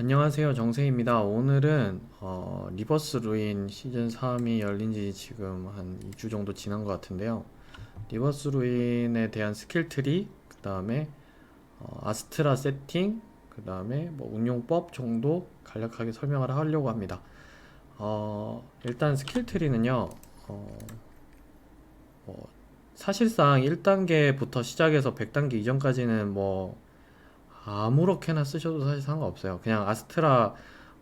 안녕하세요. 정세입니다. 오늘은 어, 리버스 루인 시즌 3이 열린 지 지금 한 2주 정도 지난 것 같은데요. 리버스 루인에 대한 스킬 트리, 그 다음에 어, 아스트라 세팅, 그 다음에 뭐 운용법 정도 간략하게 설명을 하려고 합니다. 어, 일단 스킬 트리는요, 어, 뭐 사실상 1단계부터 시작해서 100단계 이전까지는 뭐 아무렇게나 쓰셔도 사실 상관없어요. 그냥 아스트라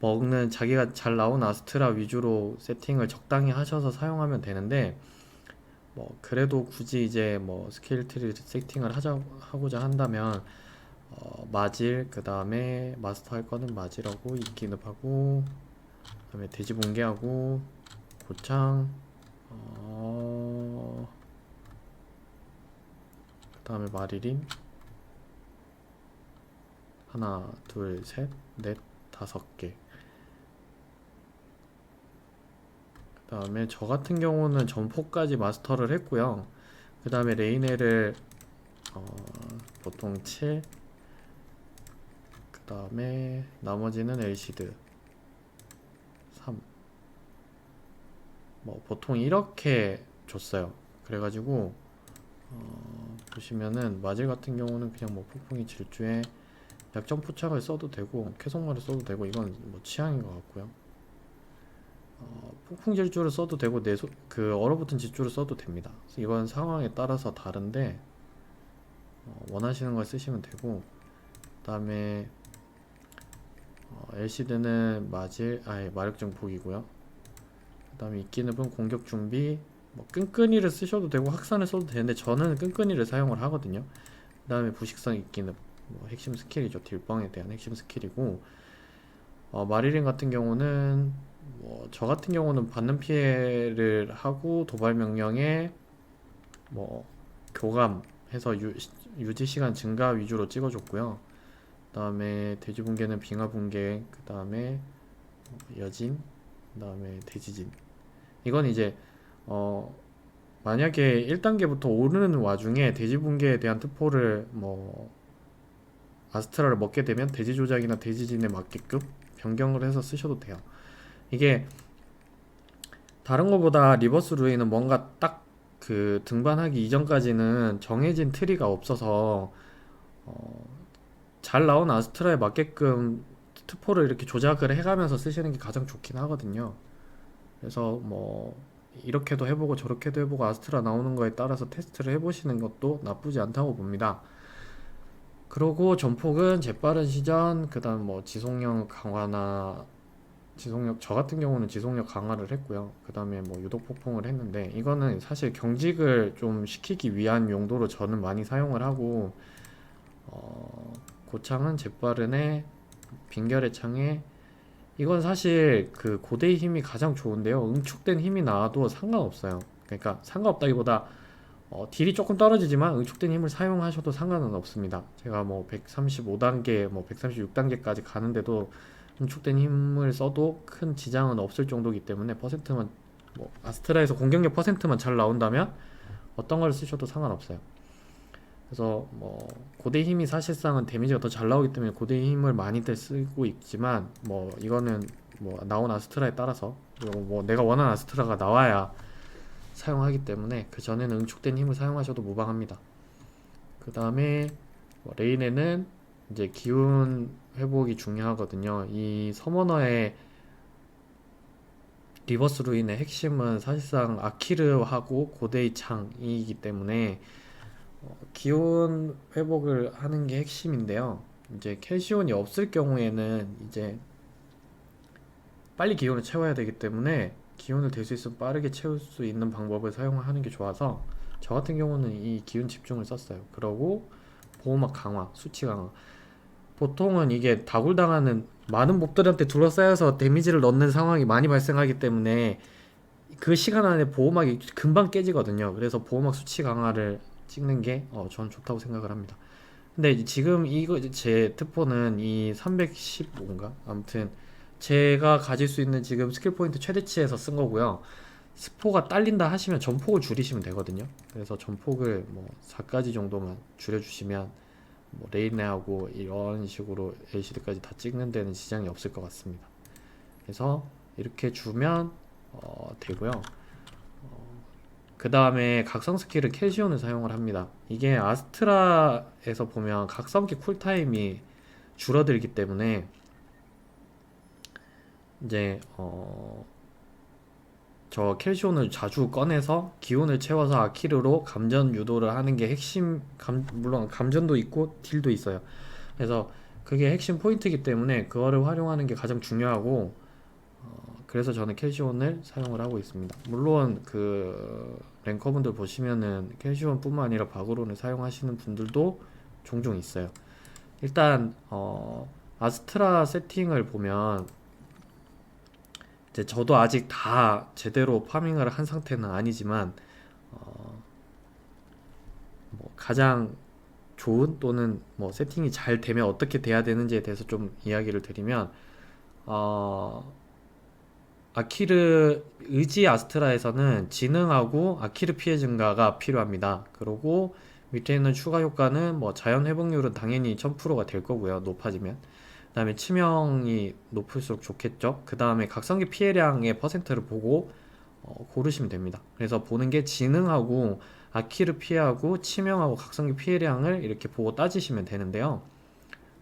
먹는 자기가 잘 나온 아스트라 위주로 세팅을 적당히 하셔서 사용하면 되는데 뭐 그래도 굳이 이제 뭐 스킬 트리 세팅을 하자 하고자 한다면 어, 마질 그 다음에 마스터 할 거는 마질하고 인기늪하고 그 다음에 돼지 붕괴하고 고창 어 그 다음에 마리린 하나, 둘, 셋, 넷, 다섯 개. 그 다음에 저 같은 경우는 전포까지 마스터를 했고요. 그 다음에 레이네를 어, 보통 7. 그 다음에 나머지는 엘시드 3. 뭐 보통 이렇게 줬어요. 그래가지고 어, 보시면은 마질 같은 경우는 그냥 뭐 폭풍이 질주에 약점 포착을 써도 되고 캐속말을 써도 되고 이건 뭐 취향인 것 같고요. 어, 폭풍 질주를 써도 되고 내소 그 얼어붙은 질주를 써도 됩니다. 이건 상황에 따라서 다른데 어, 원하시는 걸 쓰시면 되고 그다음에 어, LCD는 마질 아예 마력증 폭이고요. 그다음에 이끼늪은 공격 준비 뭐 끈끈이를 쓰셔도 되고 확산을 써도 되는데 저는 끈끈이를 사용을 하거든요. 그 다음에 부식성 이끼늪 뭐 핵심 스킬이죠. 딜빵에 대한 핵심 스킬이고 어, 마리린 같은 경우는 뭐 저 같은 경우는 받는 피해를 하고 도발 명령에 뭐 교감해서 유, 유지 시간 증가 위주로 찍어줬고요. 그 다음에 돼지 붕괴는 빙하 붕괴, 그 다음에 여진, 그 다음에 돼지진. 이건 이제 어 만약에 1단계부터 오르는 와중에 돼지 붕괴에 대한 특포를 뭐 아스트라를 먹게 되면 돼지 조작이나 돼지진에 맞게끔 변경을 해서 쓰셔도 돼요. 이게 다른 것보다 리버스 루이는 뭔가 딱 그 등반하기 이전까지는 정해진 트리가 없어서 어, 잘 나온 아스트라에 맞게끔 트포를 이렇게 조작을 해가면서 쓰시는 게 가장 좋긴 하거든요. 그래서 뭐 이렇게도 해보고 저렇게도 해보고 아스트라 나오는 거에 따라서 테스트를 해보시는 것도 나쁘지 않다고 봅니다. 그러고 전폭은 재빠른 시전, 그 다음 뭐 지속력 강화나 지속력 저 같은 경우는 지속력 강화를 했고요. 그 다음에 뭐 유독 폭풍을 했는데 이거는 사실 경직을 좀 시키기 위한 용도로 저는 많이 사용을 하고 어, 고창은 재빠른에 빈결의 창에 이건 사실 그 고대의 힘이 가장 좋은데요. 응축된 힘이 나와도 상관없어요. 그러니까 상관없다기보다 어, 딜이 조금 떨어지지만 응축된 힘을 사용하셔도 상관은 없습니다. 제가 뭐 135단계, 뭐 136단계까지 가는데도 응축된 힘을 써도 큰 지장은 없을 정도이기 때문에 퍼센트만 뭐 아스트라에서 공격력 퍼센트만 잘 나온다면 어떤 걸 쓰셔도 상관없어요. 그래서 뭐 고대 힘이 사실상은 데미지가 더 잘 나오기 때문에 고대 힘을 많이들 쓰고 있지만 뭐 이거는 뭐 나온 아스트라에 따라서 그리고 뭐 내가 원하는 아스트라가 나와야 사용하기 때문에 그 전에는 응축된 힘을 사용하셔도 무방합니다. 그 다음에 뭐 레인에는 이제 기운 회복이 중요하거든요. 이 서머너의 리버스로 인해 핵심은 사실상 아키르하고 고대의 창이기 때문에 어, 기온 회복을 하는 게 핵심인데요. 이제 캐시온이 없을 경우에는 이제 빨리 기온을 채워야 되기 때문에 기운을 될 수 있으면 빠르게 채울 수 있는 방법을 사용하는 게 좋아서 저 같은 경우는 이 기운 집중을 썼어요. 그러고 보호막 강화, 수치 강화. 보통은 이게 다굴당하는 많은 몹들한테 둘러싸여서 데미지를 넣는 상황이 많이 발생하기 때문에 그 시간 안에 보호막이 금방 깨지거든요. 그래서 보호막 수치 강화를 찍는 게 어, 저는 좋다고 생각을 합니다. 근데 지금 이거 제 특포는 이 315인가? 아무튼 제가 가질 수 있는 지금 스킬 포인트 최대치에서 쓴 거고요. 스포가 딸린다 하시면 전폭을 줄이시면 되거든요. 그래서 전폭을 뭐 4가지 정도만 줄여주시면 뭐 레이네하고 이런 식으로 LCD까지 다 찍는 데는 지장이 없을 것 같습니다. 그래서 이렇게 주면 어, 되고요. 그 다음에 각성 스킬을 캐시온을 사용을 합니다. 이게 아스트라에서 보면 각성기 쿨타임이 줄어들기 때문에 이제 어, 저 캘시온을 자주 꺼내서 기운을 채워서 아키르로 감전 유도를 하는 게 핵심 감, 물론 감전도 있고 딜도 있어요. 그래서 그게 핵심 포인트이기 때문에 그거를 활용하는 게 가장 중요하고 어, 그래서 저는 캘시온을 사용을 하고 있습니다. 물론 그 랭커분들 보시면은 캘시온뿐만 아니라 바그론을 사용하시는 분들도 종종 있어요. 일단 어, 아스트라 세팅을 보면 이제 저도 아직 다 제대로 파밍을 한 상태는 아니지만 어, 뭐 가장 좋은 또는 뭐 세팅이 잘 되면 어떻게 돼야 되는지에 대해서 좀 이야기를 드리면 어, 아키르 의지 아스트라에서는 지능하고 아키르 피해 증가가 필요합니다. 그리고 밑에 있는 추가 효과는 뭐 자연 회복률은 당연히 1000%가 될 거고요. 높아지면. 그다음에 치명이 높을수록 좋겠죠. 그다음에 각성기 피해량의 퍼센트를 보고 어, 고르시면 됩니다. 그래서 보는 게 지능하고 아키르 피해하고 치명하고 각성기 피해량을 이렇게 보고 따지시면 되는데요.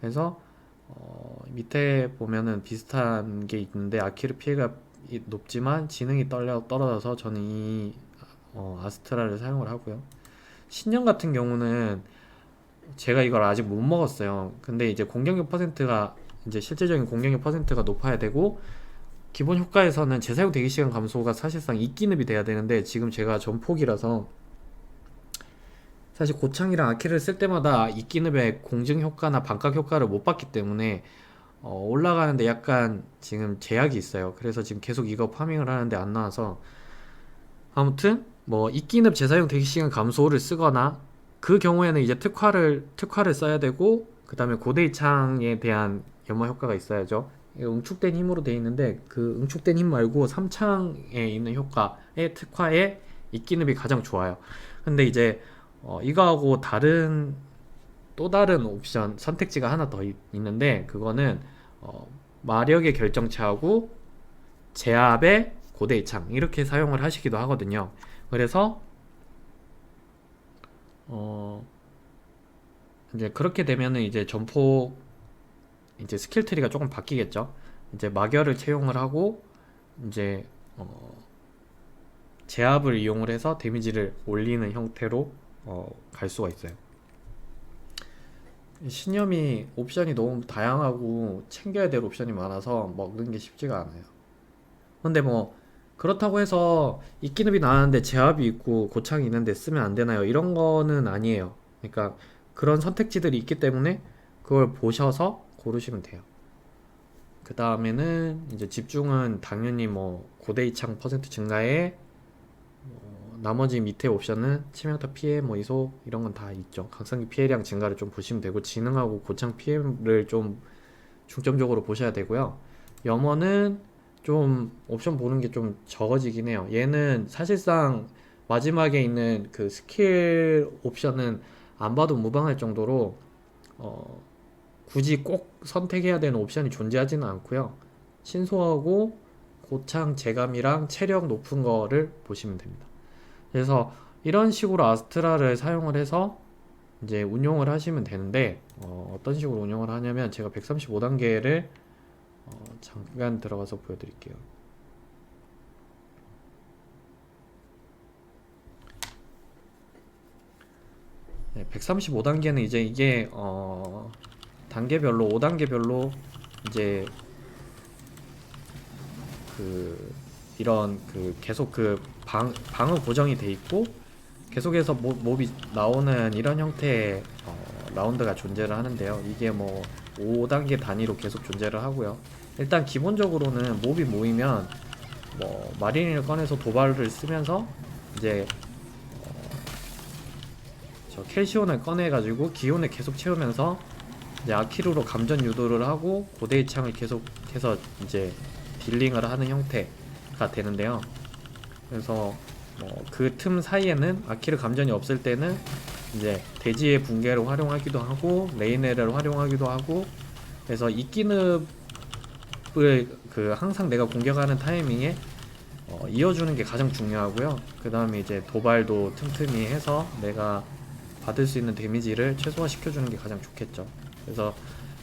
그래서 어, 밑에 보면은 비슷한 게 있는데 아키르 피해가 이- 높지만 지능이 떨려 떨어져서 저는 이 어, 아스트라를 사용을 하고요. 신령 같은 경우는 제가 이걸 아직 못 먹었어요. 근데 이제 공격력 퍼센트가 이제 실질적인 공격력 퍼센트가 높아야 되고 기본 효과에서는 재사용 대기 시간 감소가 사실상 이끼늪이 돼야 되는데 지금 제가 전폭이라서 사실 고창이랑 아키를 쓸 때마다 이끼늪의 공증 효과나 반각 효과를 못 받기 때문에 어, 올라가는데 약간 지금 제약이 있어요. 그래서 지금 계속 이거 파밍을 하는데 안 나와서 아무튼 뭐 이끼늪 재사용 대기 시간 감소를 쓰거나 그 경우에는 이제 특화를 특화를 써야 되고 그 다음에 고대이 창에 대한 연마 효과가 있어야죠. 응축된 힘으로 돼 있는데 그 응축된 힘 말고 3창에 있는 효과의 특화에 이끼늪이 가장 좋아요. 근데 이제 어, 이거하고 다른 또 다른 옵션 선택지가 하나 더 있, 있는데 그거는 어, 마력의 결정체하고 제압의 고대이 창 이렇게 사용을 하시기도 하거든요. 그래서 어 이제 그렇게 되면은 이제 전폭 이제 스킬 트리가 조금 바뀌겠죠. 이제 마결을 채용을 하고 이제 어 제압을 이용을 해서 데미지를 올리는 형태로 어 갈 수가 있어요. 신념이 옵션이 너무 다양하고 챙겨야 될 옵션이 많아서 먹는 게 쉽지가 않아요. 근데 뭐 그렇다고 해서 이끼늪이 나왔는데 제압이 있고 고창이 있는데 쓰면 안 되나요? 이런 거는 아니에요. 그러니까 그런 선택지들이 있기 때문에 그걸 보셔서 고르시면 돼요. 그 다음에는 이제 집중은 당연히 뭐 고대 이창 퍼센트 증가에 어, 나머지 밑에 옵션은 치명타 피해, 뭐 이속 이런 건 다 있죠. 각성기 피해량 증가를 좀 보시면 되고 지능하고 고창 피해를 좀 중점적으로 보셔야 되고요. 염원은 좀 옵션 보는 게 좀 적어지긴 해요. 얘는 사실상 마지막에 있는 그 스킬 옵션은 안 봐도 무방할 정도로 어, 굳이 꼭 선택해야 되는 옵션이 존재하지는 않고요. 신소하고 고창 제감이랑 체력 높은 거를 보시면 됩니다. 그래서 이런 식으로 아스트라를 사용을 해서 이제 운용을 하시면 되는데 어, 떤 식으로 운용을 하냐면 제가 135단계를 어, 잠깐 들어가서 보여드릴게요. 네, 135단계는 이제 이게 어, 단계별로 5단계별로 이제 그 이런 그 계속 그 방, 방은 고정이 돼 있고 계속해서 모, 몹이 나오는 이런 형태의 어, 라운드가 존재를 하는데요. 이게 뭐 5단계 단위로 계속 존재를 하고요. 일단 기본적으로는 몹이 모이면 뭐 마린을 꺼내서 도발을 쓰면서 이제 어, 저 캘시온을 꺼내가지고 기온을 계속 채우면서 이제 아키루로 감전 유도를 하고 고대의 창을 계속해서 이제 딜링을 하는 형태가 되는데요. 그래서 뭐 그 틈 사이에는 아키르 감전이 없을 때는 이제 대지의 붕괴를 활용하기도 하고 레이네를 활용하기도 하고 그래서 이끼늪을 그 항상 내가 공격하는 타이밍에 어, 이어주는 게 가장 중요하고요. 그 다음에 이제 도발도 틈틈이 해서 내가 받을 수 있는 데미지를 최소화 시켜주는 게 가장 좋겠죠. 그래서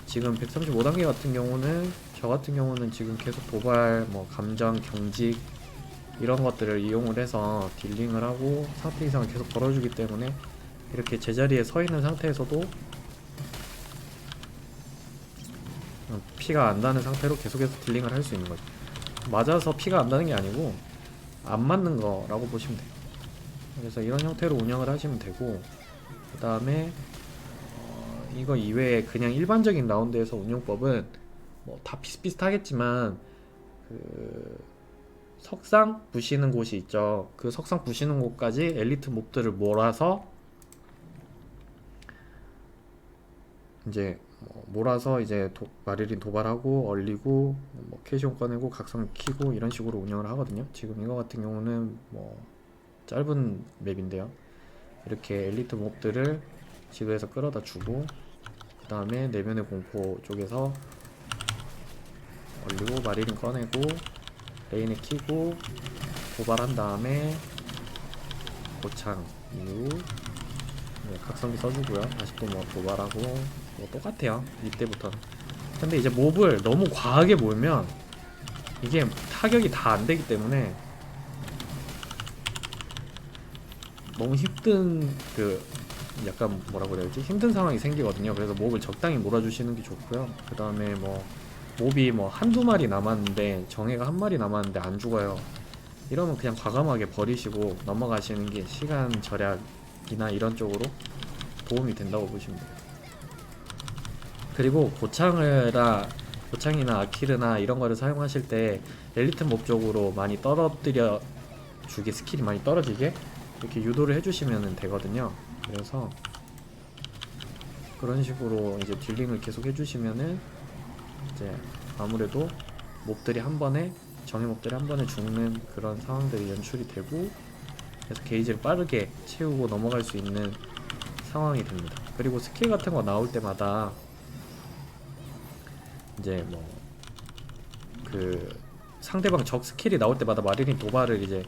지금 135단계 같은 경우는 저 같은 경우는 지금 계속 도발, 뭐 감정, 경직 이런 것들을 이용을 해서 딜링을 하고 상태 이상을 계속 걸어주기 때문에 이렇게 제자리에 서 있는 상태에서도 어, 피가 안 나는 상태로 계속해서 딜링을 할 수 있는 거죠. 맞아서 피가 안 나는 게 아니고 안 맞는 거라고 보시면 돼요. 그래서 이런 형태로 운영을 하시면 되고 그 다음에 어, 이거 이외에 그냥 일반적인 라운드에서 운영법은 뭐 다 비슷비슷하겠지만 그 석상 부시는 곳이 있죠. 그 석상 부시는 곳까지 엘리트 몹들을 몰아서 이제 뭐 몰아서 이제 도, 마리린 도발하고 얼리고 뭐 캐시온 꺼내고 각성 키고 이런 식으로 운영을 하거든요. 지금 이거 같은 경우는 뭐 짧은 맵인데요. 이렇게 엘리트 몹들을 지도에서 끌어다 주고 그 다음에 내면의 공포 쪽에서 얼리고 마리린 꺼내고 레인에 키고 도발한 다음에 고창 이후 네, 각성기 써주고요. 다시 또 뭐 도발하고 뭐 똑같아요. 이때부터는. 근데 이제 몹을 너무 과하게 몰면 이게 타격이 다 안 되기 때문에 너무 힘든 그 약간 뭐라고 해야 되지 힘든 상황이 생기거든요. 그래서 몹을 적당히 몰아주시는 게 좋고요. 그 다음에 뭐 몹이 뭐 한두 마리 남았는데 정해가 한 마리 남았는데 안 죽어요. 이러면 그냥 과감하게 버리시고 넘어가시는 게 시간 절약이나 이런 쪽으로 도움이 된다고 보시면 돼요. 그리고 고창을다 고창이나 아키르나 이런 거를 사용하실 때 엘리트 몹 쪽으로 많이 떨어뜨려 주게 스킬이 많이 떨어지게 이렇게 유도를 해주시면 되거든요. 그래서 그런 식으로 이제 딜링을 계속 해주시면은 이제 아무래도 몹들이 한 번에 정의 몹들이 한 번에 죽는 그런 상황들이 연출이 되고 그래서 게이지를 빠르게 채우고 넘어갈 수 있는 상황이 됩니다. 그리고 스킬 같은 거 나올 때마다 이제 뭐 그 상대방 적 스킬이 나올 때마다 마리린 도발을 이제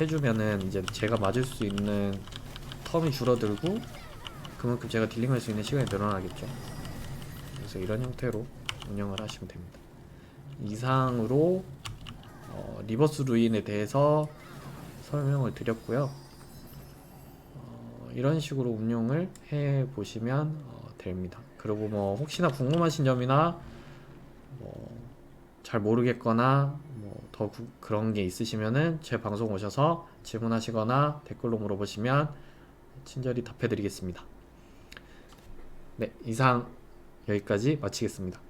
해주면은 이제 제가 맞을 수 있는 텀이 줄어들고 그만큼 제가 딜링할 수 있는 시간이 늘어나겠죠. 그래서 이런 형태로 운영을 하시면 됩니다. 이상으로 어, 리버스 루인에 대해서 설명을 드렸고요. 어, 이런 식으로 운영을 해 보시면 어, 됩니다. 그리고 뭐 혹시나 궁금하신 점이나 뭐 잘 모르겠거나 뭐더 그런 게 있으시면은 제 방송 오셔서 질문하시거나 댓글로 물어보시면 친절히 답해 드리겠습니다. 네, 이상 여기까지 마치겠습니다.